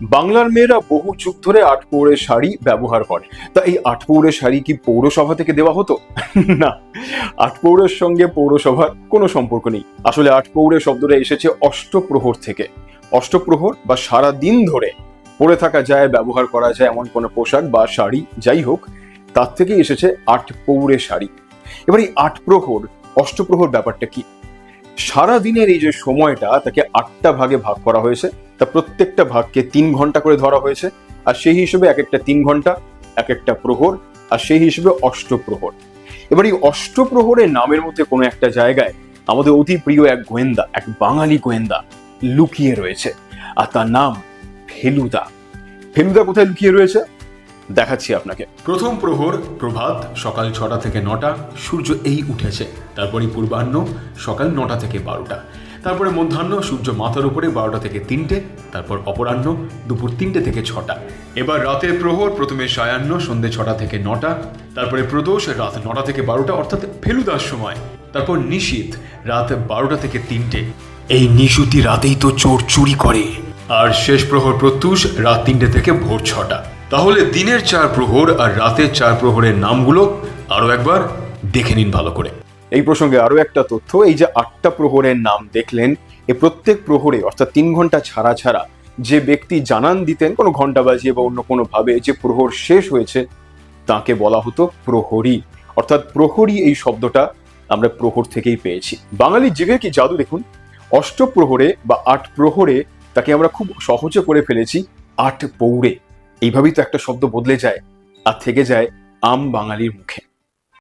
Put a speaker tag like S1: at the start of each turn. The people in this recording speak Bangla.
S1: বাংলার মেয়েরা বহু যুগ ধরে আট পৌড়ের শাড়ি ব্যবহার করে। তা এই আট পৌড়ের শাড়ি কি পৌরসভা থেকে দেওয়া হতো? না আটপৌরের সঙ্গে পৌরসভার কোনো সম্পর্ক নেই। আসলে আট পৌরে শব্দটা এসেছে অষ্টপ্রহর থেকে। অষ্টপ্রহর বা সারা দিন ধরে পরে থাকা যায়, ব্যবহার করা যায় এমন কোনো পোশাক বা শাড়ি যাই হোক, তার থেকে এসেছে আট পৌরে শাড়ি। এবার এই আট প্রহর, অষ্টপ্রহর ব্যাপারটা কি? সারা দিনের এই যে সময়টা, তাকে আটটা ভাগে ভাগ করা হয়েছে। তা প্রত্যেকটা ভাগকে তিন ঘণ্টা করে ধরা হয়েছে। আর সেই হিসেবে এক একটা তিন ঘণ্টা এক একটা প্রহর, আর সেই হিসেবে অষ্টপ্রহর। এবার এই অষ্টপ্রহরের নামের মধ্যে কোনো একটা জায়গায় আমাদের অতি প্রিয় এক গোয়েন্দা, এক বাঙালি গোয়েন্দা লুকিয়ে রয়েছে। আর তার নাম ফেলুদা। ফেলুদা কোথায় লুকিয়ে রয়েছে? দেখাচ্ছি আপনাকে।
S2: প্রথম প্রহর, প্রভাত, সকাল ছটা থেকে নটা, সূর্য এই উঠেছে। তারপরে পূর্বাহ্ন, সকাল নটা থেকে বারোটা। তারপরে মধ্যাহ্ন, সূর্য মাথার উপরে বারোটা থেকে তিনটে, তারপর অপরাহ্ন, দুপুর তিনটে থেকে ছটা। এবার রাতের প্রহর, প্রথমে সায়াহ্ন, সন্ধে ছটা থেকে নটা, তারপরে প্রদোষ, রাত নটা থেকে বারোটা, অর্থাৎ ফেলুদার সময়। তারপর নিশীথ, রাত বারোটা থেকে তিনটে। এই নিশুতি রাতেই তো চোর চুরি করে। আর শেষ প্রহর প্রত্যুষ, রাত তিনটে থেকে ভোর ছটা। তাহলে দিনের চার প্রহর আর রাতের চার প্রহরের নামগুলো আরও একবার দেখে নিন ভালো করে।
S1: এই প্রসঙ্গে আরও একটা তথ্য, এই যে আটটা প্রহরের নাম দেখলেন, এ প্রত্যেক প্রহরে অর্থাৎ তিন ঘণ্টা ছাড়া ছাড়া যে ব্যক্তি জানান দিতেন, কোনো ঘণ্টা বাজিয়ে বা অন্য কোনো ভাবে যে প্রহর শেষ হয়েছে, তাকে বলা হতো প্রহরী। অর্থাৎ প্রহরী এই শব্দটা আমরা প্রহর থেকেই পেয়েছি। বাঙালির জিভে কি জাদু দেখুন অষ্টপ্রহরে বা আট প্রহরে তাকে আমরা খুব সহজে করে ফেলেছি, আট পৌড়ে এইভাবেই তো একটা শব্দ বদলে যায় আর থেকে যায় আম বাঙালির মুখে।